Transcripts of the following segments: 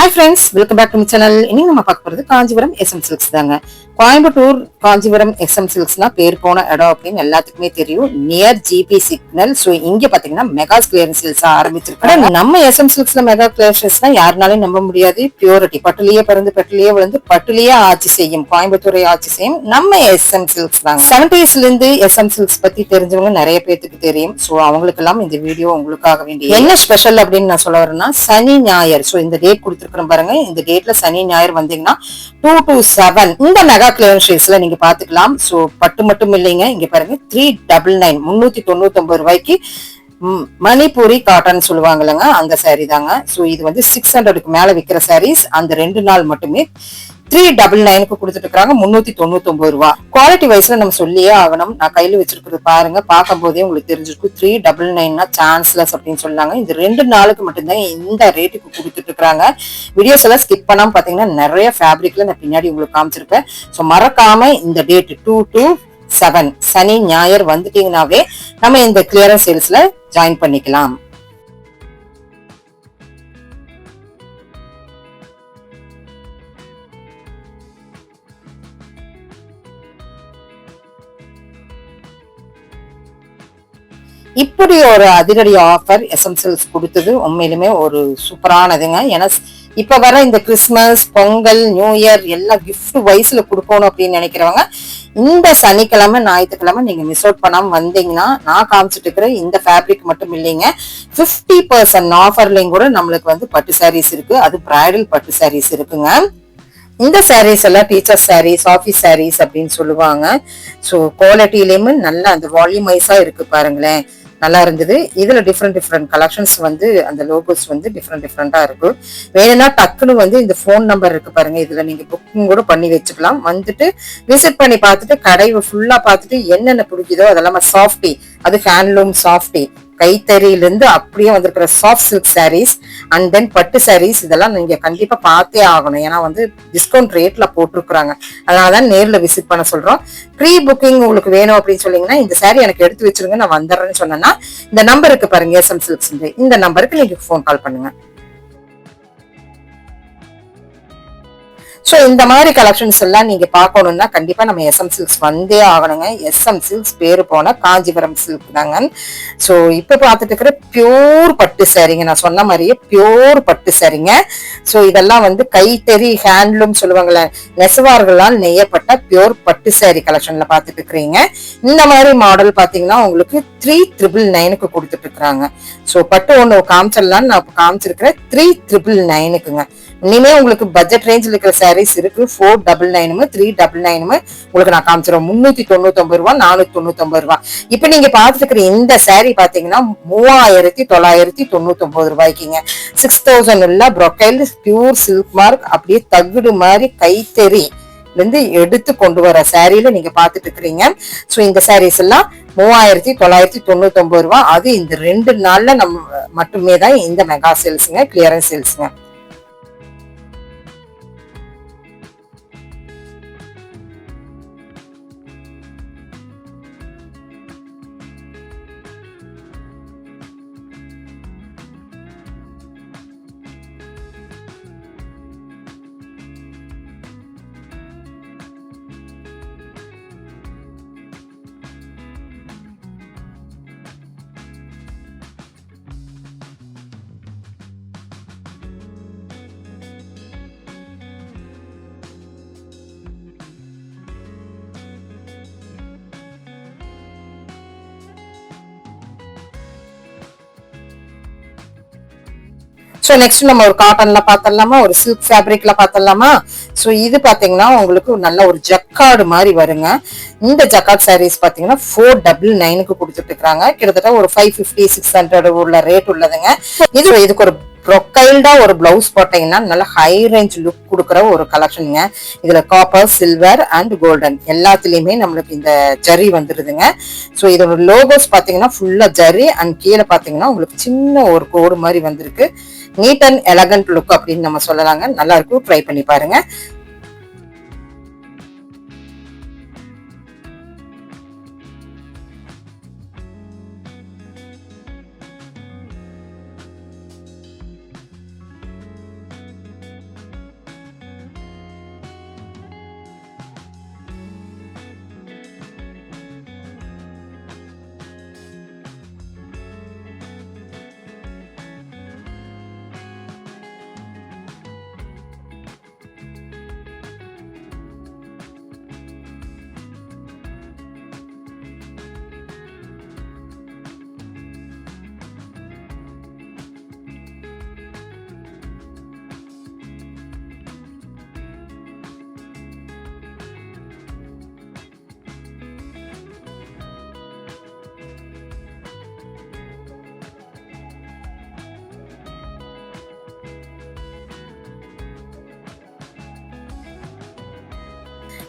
Hi friends welcome back to channel இன்னைக்கு நம்ம பார்க்க போறது காஞ்சிபுரம் எஸ்எம் சில்க்ஸ் தாங்க. கோயம்புத்தூர் காஞ்சிபுரம் எஸ்எம் சில்க்ஸ்னா பேர் போன இடம் அப்படின்னு எல்லாத்துக்குமே தெரியும். நியர் ஜிபி சிக்னல் ஸோ இங்க பாத்தீங்கன்னா மெகா கிளியரன்ஸ் சேல்ஸ் ஆரம்பிச்சிருக்காங்க. நம்ம எஸ்எம் சில்க்ஸ்ல மெகா கிளியரன்ஸ்னா யாருனாலும் நம்ப முடியாது. பியூரிட்டி பட்டுலயே பிறந்து பட்டுலயே விழுந்து பட்டுலயே ஆட்சி செய்யும். கோயம்புத்தூரை ஆட்சி செய்யும். நம்ம எஸ்எம் சில்க்ஸ் தாங்க. செவன்டிஸ்ல இருந்து எஸ்எம் சில்க்ஸ் பத்தி தெரிஞ்சவங்க நிறைய பேத்துக்கு தெரியும். ஸோ அவங்களுக்கெல்லாம் இந்த வீடியோ உங்களுக்காக வேண்டிய என்ன ஸ்பெஷல் அப்படின்னு நான் சொல்ல வரேன்னா சனி ஞாயிறு. ஸோ இந்த டேட் பாருங்க. இந்த டேட்ல சனி ஞாயிறு வந்தீங்கன்னா டூ டு செவன் இந்த மெகா கிளியரன்ஸ் நீங்க பாத்துக்கலாம். ஸோ பட்டு மட்டும் இல்லைங்க. இங்க பாருங்க த்ரீ டபுள் நைன் முன்னூத்தி தொண்ணூத்தி ஒன்பது ரூபாய்க்கு மணிப்பூரி காட்டன் சொல்லுவாங்கல்லங்க அந்த saree தாங்க. ஸோ இது வந்து சிக்ஸ் ஹண்ட்ரடுக்கு மேல விற்கிற சாரீஸ் அந்த ரெண்டு நாள் மட்டுமே த்ரீ டபுள் நைனுக்கு கொடுத்துட்டு இருக்காங்க முன்னூத்தி தொண்ணூத்தி ஒன்பது ரூபா குவாலிட்டி வைஸ்ல நம்ம சொல்லியே ஆகணும். நான் கையில வச்சிருக்கிறது பாருங்க. பார்க்கும் போதே உங்களுக்கு தெரிஞ்சிருக்கும். த்ரீ டபுள் நைன்னா சான்ஸ்லெஸ் அப்படின்னு சொன்னாங்க. இந்த ரெண்டு நாளுக்கு மட்டும்தான் இந்த ரேட்டுக்கு கொடுத்துட்டு இருக்காங்க வீடியோஸ் எல்லாம் ஸ்கிப் பண்ணாம பாத்தீங்கன்னா நிறைய ஃபேப்ரிக்ல நான் பின்னாடி உங்களுக்கு காமிச்சிருப்பேன். ஸோ மறக்காம இந்த டேட் டூ டூ செவன் சனி ஞாயிறு வந்துட்டீங்கன்னாவே நம்ம இந்த கிளியரன்ஸ் சேல்ஸ்ல ஜாயின் பண்ணிக்கலாம். இப்படி ஒரு அதிரடி ஆஃபர் எசன்சியல்ஸ் கொடுத்தது உண்மையிலுமே ஒரு சூப்பரானதுங்க. ஏன்னா இப்ப வர இந்த கிறிஸ்மஸ் பொங்கல் நியூ இயர் எல்லாம் கிஃப்ட் வைஸ்ல கொடுக்கணும் அப்படின்னு நினைக்கிறவங்க இந்த சனிக்கிழமை ஞாயிற்றுக்கிழமை நீங்க மிஸ் அவுட் பண்ணாம வந்தீங்கன்னா நான் காமிச்சிட்டு இருக்கிற இந்த ஃபேப்ரிக் மட்டும் இல்லைங்க. 50% பர்சன்ட் ஆஃபர்லையும் கூட நம்மளுக்கு வந்து பட்டு சாரீஸ் இருக்கு. அது பிரைடல் பட்டு சாரீஸ் இருக்குங்க. இந்த சாரீஸ் எல்லாம் டீச்சர் சாரீஸ் ஆஃபீஸ் சாரீஸ் அப்படின்னு சொல்லுவாங்க. ஸோ குவாலிட்டிலையுமே நல்லா அந்த வால்யூமைஸாக இருக்கு பாருங்களேன். நல்லா இருந்தது. இதில் டிஃப்ரெண்ட் டிஃப்ரெண்ட் கலெக்ஷன்ஸ் வந்து அந்த லோகோஸ் வந்து டிஃப்ரெண்ட் டிஃப்ரெண்டாக இருக்கும். வேணும்னா டக்குன்னு வந்து இந்த ஃபோன் நம்பர் இருக்கு பாருங்க. இதில் நீங்கள் புக்கிங் கூட பண்ணி வச்சுக்கலாம். வந்துட்டு விசிட் பண்ணி பார்த்துட்டு கடை ஃபுல்லாக பார்த்துட்டு என்னென்ன பிடிக்குதோ அதெல்லாம் சாஃப்டி அது ஹேண்ட்லூம் சாஃப்டி கைத்தறியிலிருந்து அப்படியே வந்திருக்கிற soft silk sarees and then பட்டு சாரீஸ் இதெல்லாம் நீங்க கண்டிப்பா பார்த்தே ஆகணும். ஏன்னா வந்து டிஸ்கவுண்ட் ரேட்ல போட்டிருக்கிறாங்க. அதனாலதான் நேர்ல விசிட் பண்ண சொல்றோம். ப்ரீ புக்கிங் உங்களுக்கு வேணும் அப்படின்னு சொன்னீங்கன்னா இந்த saree எனக்கு எடுத்து வச்சிருங்க நான் வந்துடுறேன்னு சொன்னேன்னா இந்த நம்பருக்கு பாருங்க எஸ்எம் சில்க்ஸ் இந்த நம்பருக்கு நீங்க ஃபோன் கால் பண்ணுங்க. ஸோ இந்த மாதிரி கலெக்ஷன்ஸ் எல்லாம் நீங்க பார்க்கணும்னா கண்டிப்பா நம்ம எஸ்எம் சில்க்ஸ் வந்தே ஆகணுங்க. எஸ்எம் சில்க்ஸ் பேரு போன காஞ்சிபுரம் சில்க் தாங்க. ஸோ இப்போ பார்த்துட்டு இருக்கிற பியூர் பட்டு சாரிங்க நான் சொன்ன மாதிரியே பியூர் பட்டு சாரிங்க ஸோ இதெல்லாம் வந்து கைத்தறி ஹேண்ட்லூம் சொல்லுவாங்கல்ல நெசவார்களால் நெய்யப்பட்ட பியூர் பட்டு சாரி கலெக்ஷன்ல பார்த்துட்டு இருக்கிறீங்க. இந்த மாதிரி மாடல் பார்த்தீங்கன்னா உங்களுக்கு த்ரீ ட்ரிபிள் நைனுக்கு கொடுத்துட்டு இருக்கிறாங்க. ஸோ பட்டு ஒன்று காமிச்சிடலான்னு நான் காமிச்சிருக்கிறேன் த்ரீ ட்ரிபிள் நைனுக்குங்க இனிமே உங்களுக்கு பட்ஜெட் ரேஞ்சில் இருக்கிற சாரீஸ் இருக்கு. ஃபோர் டபுள் நைனுமு த்ரீ டபுள் நைனுமே உங்களுக்கு நான் காமிச்சிருவேன் முன்னூத்தி தொண்ணூத்தொம்பது ரூபா நானூத்தி தொண்ணூத்தொம்பது ரூபா. இப்போ நீங்க பார்த்துட்டு இருக்கிற இந்த சாரீ பாத்தீங்கன்னா மூவாயிரத்தி தொள்ளாயிரத்தி தொண்ணூத்தொம்பது ரூபாய்க்குங்க. சிக்ஸ் தௌசண்ட் இல்ல ப்ரொக்கைல் பியூர் சில்க் மார்க் அப்படியே தகுடு மாதிரி கைத்தறி இருந்து எடுத்து கொண்டு வர சாரியில நீங்க பார்த்துட்டு இருக்கிறீங்க ஸோ இந்த சாரீஸ் எல்லாம் மூவாயிரத்தி தொள்ளாயிரத்தி தொண்ணூத்தி ஒன்பது ரூபா. அது இந்த ரெண்டு நாள்ல நம்ம மட்டுமே தான் இந்த மெகா சேல்ஸுங்க கிளியரன்ஸ் சேல்ஸுங்க ஸோ நெக்ஸ்ட் நம்ம ஒரு காட்டன்ல பார்த்தலாமா ஒரு சில்க் ஃபேப்ரிக்ல பார்த்தலாமா ஸோ இது பாத்தீங்கன்னா உங்களுக்கு நல்ல ஒரு ஜக்கார்டு மாதிரி வருங்க. இந்த ஜக்கார்ட் சாரீஸ் பாத்தீங்கன்னா ஃபோர் டபுள் நைனுக்கு கொடுத்துட்டு இருக்காங்க கிட்டத்தட்ட ஒரு ஃபைவ் ஃபிஃப்டி சிக்ஸ் ஹண்ட்ரட் உள்ள ரேட் உள்ளதுங்க. இது இதுக்கு ஒரு ப்ரொக்கைல்டா ஒரு பிளவுஸ் போட்டீங்கன்னா நல்ல ஹை ரேஞ்ச் லுக் கொடுக்குற ஒரு கலெக்ஷனுங்க இதுல காப்பர் சில்வர் அண்ட் கோல்டன் எல்லாத்துலயுமே நம்மளுக்கு இந்த ஜரி வந்துருதுங்க. ஸோ இதோட லோகோஸ் பாத்தீங்கன்னா ஃபுல்லா ஜரி அண்ட் கீழே பாத்தீங்கன்னா உங்களுக்கு சின்ன ஒரு கோடு மாதிரி வந்திருக்கு. நீட் அண்ட் எலகண்ட் லுக் அப்படின்னு நம்ம சொல்லலாங்க. நல்லா இருக்கும். ட்ரை பண்ணி பாருங்க.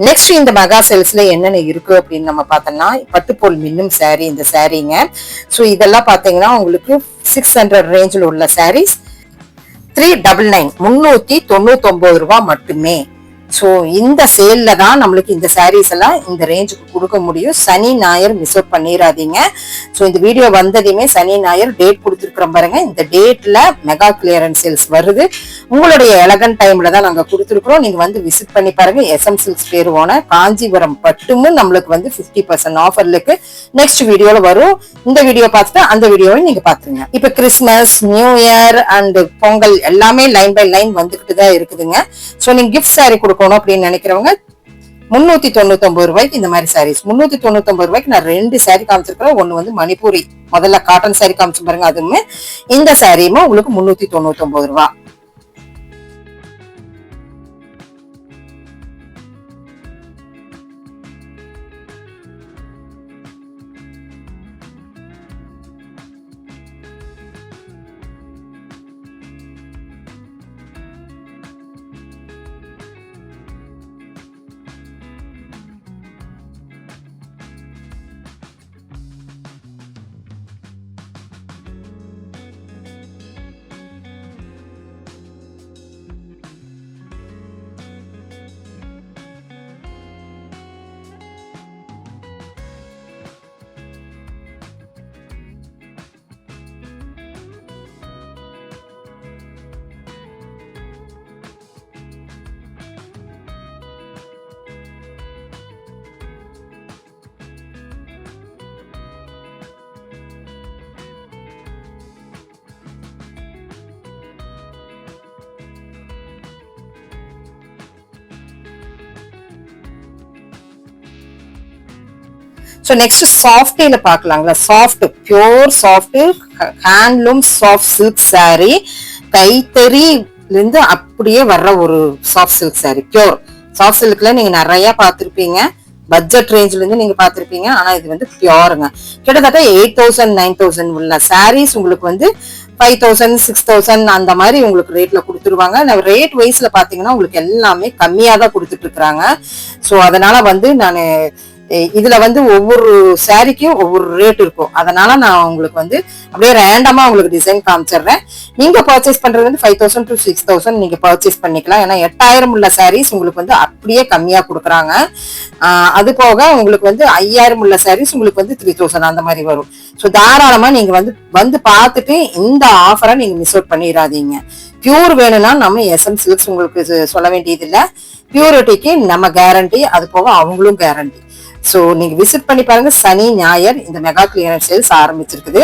நெக்ஸ்ட் இந்த மெகா சேல்ஸ்ல என்னென்ன இருக்கு அப்படின்னு நம்ம பார்த்தோம்னா பட்டுப்போல் மின்னும் saree இந்த சாரீங்க ஸோ இதெல்லாம் பார்த்தீங்கன்னா உங்களுக்கு சிக்ஸ் ஹண்ட்ரட் ரேஞ்சில் உள்ள சாரீஸ் த்ரீ டபுள் நைன் முன்னூத்தி தொண்ணூத்தி ஒன்பது மட்டுமே. ஸோ இந்த சேல்ல தான் நம்மளுக்கு இந்த சாரீஸ் எல்லாம் இந்த ரேஞ்சுக்கு கொடுக்க முடியும். சனி ஞாயிறு மிஸ் அவுட் பண்ணிடாதீங்க ஸோ இந்த வீடியோ வந்ததையுமே சனி ஞாயிறு டேட் கொடுத்துருக்குறோம் பாருங்க. இந்த டேட்ல மெகா கிளியரன்ஸ் சேல்ஸ் வருது. உங்களுடைய எலகன் டைம்ல தான் நாங்கள் கொடுத்துருக்குறோம். நீங்க வந்து விசிட் பண்ணி பாருங்க. எஸ்எம் சில்ஸ் பேர் ஓன காஞ்சிபுரம் பட்டுமும் நம்மளுக்கு வந்து ஃபிஃப்டி பர்சன்ட் ஆஃபர்லுக்கு நெக்ஸ்ட் வீடியோல வரும். இந்த வீடியோ பார்த்துட்டு அந்த வீடியோவை நீங்க பாத்துருங்க இப்போ Christmas new year and Pongal எல்லாமே லைன் பை லைன் வந்துகிட்டு தான் இருக்குதுங்க. ஸோ நீங்க கிஃப்ட் saree கொடுக்கணும் அப்படின்னு நினைக்கிறவங்க முன்னூத்தி தொண்ணூத்தி ஒன்பது ரூபாய்க்கு இந்த மாதிரி சாரீஸ் முன்னூத்தி தொண்ணூத்தி ஒன்பது ரூபாய்க்கு நான் ரெண்டு saree காமிச்சிருக்கிறேன். ஒன்னு வந்து மணிப்பூரி. முதல்ல காட்டன் saree காமிச்சு பாருங்க அதுவுமே இந்த சாரியுமே உங்களுக்கு முன்னூத்தி தொண்ணூத்தி ஒன்பது ஸோ நெக்ஸ்ட் சாஃப்டில பார்க்கலாங்களா? Soft pure soft handloom soft silk saree கைத்தறிலேருந்து அப்படியே வர்ற ஒரு soft silk saree pure soft சில்க்ல நீங்க நிறைய பார்த்துருப்பீங்க. பட்ஜெட் ரேஞ்ச்ல இருந்து நீங்க பாத்திருப்பீங்க ஆனா இது வந்து பியோருங்க கிட்டத்தட்ட எயிட் தௌசண்ட் நைன் தௌசண்ட் உள்ள சாரீஸ் உங்களுக்கு வந்து ஃபைவ் தௌசண்ட் சிக்ஸ் தௌசண்ட் அந்த மாதிரி உங்களுக்கு ரேட்ல கொடுத்துருவாங்க. ரேட் வைஸ்ல பாத்தீங்கன்னா உங்களுக்கு எல்லாமே கம்மியா தான் கொடுத்துட்டு இருக்கிறாங்க. ஸோ அதனால வந்து நான் இதுல வந்து ஒவ்வொரு சாரிக்கும் ஒவ்வொரு ரேட் இருக்கும். அதனால நான் உங்களுக்கு வந்து அப்படியே ரேண்டமா உங்களுக்கு டிசைன் காமிச்சிடுறேன். நீங்க பர்ச்சேஸ் பண்றது வந்து five thousand to six thousand நீங்க பர்ச்சேஸ் பண்ணிக்கலாம். ஏன்னா எட்டாயிரம் உள்ள சாரீஸ் உங்களுக்கு வந்து அப்படியே கம்மியா கொடுக்குறாங்க. அது போக உங்களுக்கு வந்து ஐயாயிரம் உள்ள சாரீஸ் உங்களுக்கு வந்து த்ரீ தௌசண்ட் அந்த மாதிரி வரும். ஸோ தாராளமா நீங்க வந்து வந்து பார்த்துட்டு இந்த ஆஃபரை நீங்க மிஸ் அவுட் பண்ணிடாதீங்க. பியூர் வேணும்னா நம்ம எஸ்எம் சில்க்ஸ் உங்களுக்கு இது சொல்ல வேண்டியது இல்ல பியூரிட்டிக்கு நம்ம கேரண்டி அது போக அவங்களும் கேரண்டி ஸோ நீங்க விசிட் பண்ணி பாருங்க. சனி ஞாயிறு இந்த மெகா கிளியரன்ஸ் சேல்ஸ் ஆரம்பிச்சிருக்குது.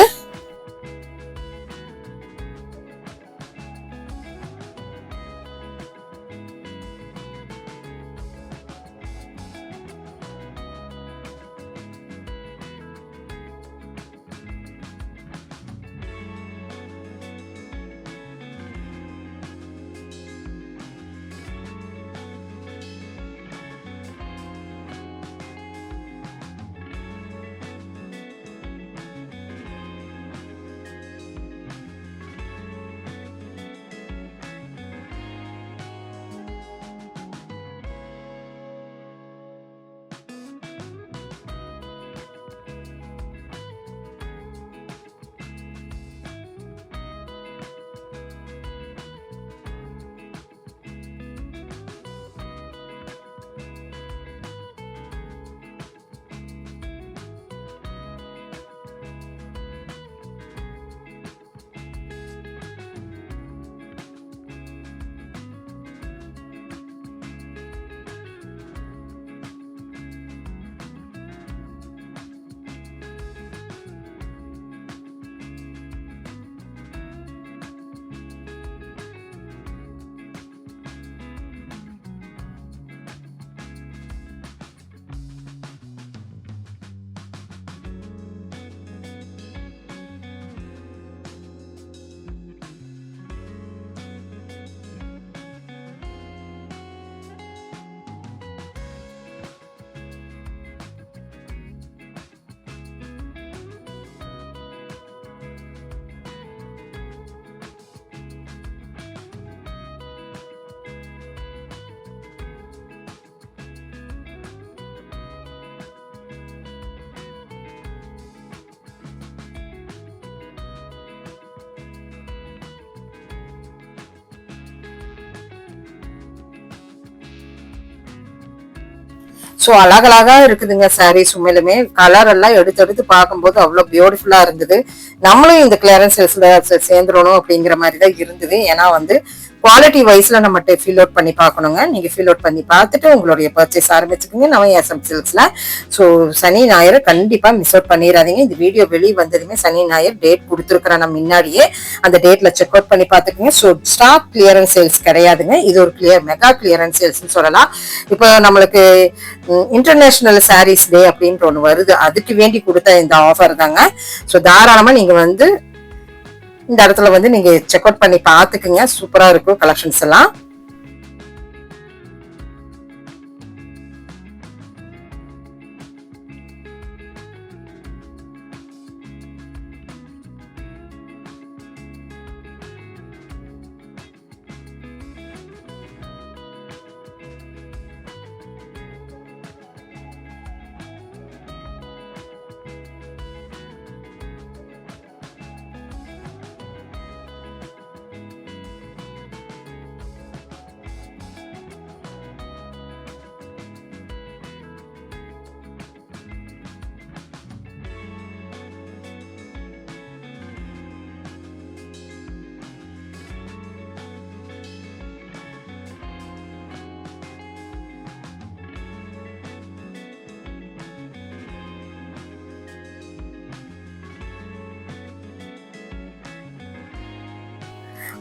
ஸோ அழகழகா இருக்குதுங்க சாரீஸ் உண்மையிலுமே. கலர் எல்லாம் எடுத்து எடுத்து பார்க்கும்போது அவ்வளோ பியூட்டிஃபுல்லா இருந்தது நம்மளும் இந்த கிளியரன்ஸ் சேல்ஸ்ல சேர்ந்துடணும் அப்படிங்கிற மாதிரி தான் இருந்தது. ஏன்னா வந்து குவாலிட்டி வைஸ்ல நம்ம ஃபில் அவுட் பண்ணி பார்க்கணுங்க. நீங்க ஃபில் அவுட் பண்ணி பார்த்துட்டு உங்களுடைய பர்ச்சேஸ் ஆரம்பிச்சுக்கோங்க. நம்ம எஸ்எம் சில்க்ஸ்ல ஸோ சனி ஞாயிறு கண்டிப்பா மிஸ் அவுட் பண்ணிடாதீங்க இந்த வீடியோ வெளியே வந்ததுமே சனி ஞாயிறு டேட் கொடுத்துருக்குறேன் நம்ம முன்னாடியே அந்த டேட்ல செக் அவுட் பண்ணி பார்த்துக்கோங்க. ஸோ ஸ்டாக் கிளியரன்ஸ் சேல்ஸ் கிடையாதுங்க. இது ஒரு கிளியர் மெகா கிளியரன்ஸ் சேல்ஸ்னு சொல்லலாம். இப்போ நம்மளுக்கு இன்டர்நேஷனல் சாரீஸ் டே அப்படின்ற ஒன்று வருது. அதுக்கு வேண்டி கொடுத்த இந்த ஆஃபர் தாங்க. ஸோ தாராளமாக நீங்கள் வந்து இந்த இடத்துல வந்து நீங்க செக் அவுட் பண்ணி பாத்துக்குங்க சூப்பரா இருக்கும் கலெக்ஷன்ஸ் எல்லாம்.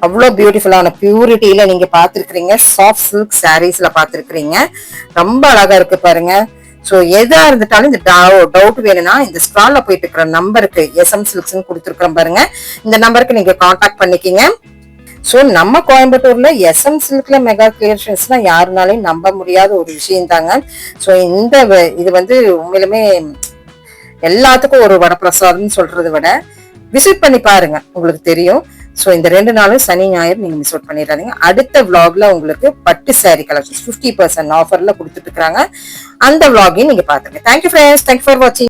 அவ்வளோ பியூட்டிஃபுல்லான பியூரிட்டியில நீங்க பார்த்துருக்கிறீங்க. Soft silk சாரீஸ்ல பார்த்துருக்கிறீங்க. ரொம்ப அழகா இருக்கு பாருங்க. ஸோ எதா இருந்துட்டாலும் இந்த டவுட் வேணும்னா இந்த ஸ்டால்ல போயிட்டு இருக்கிற நம்பருக்கு எஸ்எம் சில்க்ஸ்னு கொடுத்துருக்குறோம் பாருங்க. இந்த நம்பருக்கு நீங்க காண்டாக்ட் பண்ணிக்கிங்க. ஸோ நம்ம கோயம்புத்தூர்ல எஸ்எம் சில்க்ல மெகா கிளியரன்ஸ்னா யாருனாலையும் நம்ப முடியாத ஒரு விஷயம் தாங்க. ஸோ இந்த இது வந்து உண்மையிலுமே எல்லாத்துக்கும் ஒரு வரப்பிரசாதம்னு சொல்றதை விட விசிட் பண்ணி பாருங்க. உங்களுக்கு தெரியும். ஸோ இந்த ரெண்டு நாளும் சனி ஞாயிறு நீங்க மிஸ் அவுட் பண்ணிடாதீங்க அடுத்த விளாக்ல உங்களுக்கு பட்டு saree கலெக்ஷன்ஸ் ஃபிஃப்டி பர்சன்ட் ஆஃபர்ல கொடுத்துட்டு இருக்காங்க. அந்த விளாகையும் நீங்க பாத்துங்க தேங்க்யூ ஃப்ரெண்ட்ஸ் தேங்க்யூ ஃபார் வாட்சிங்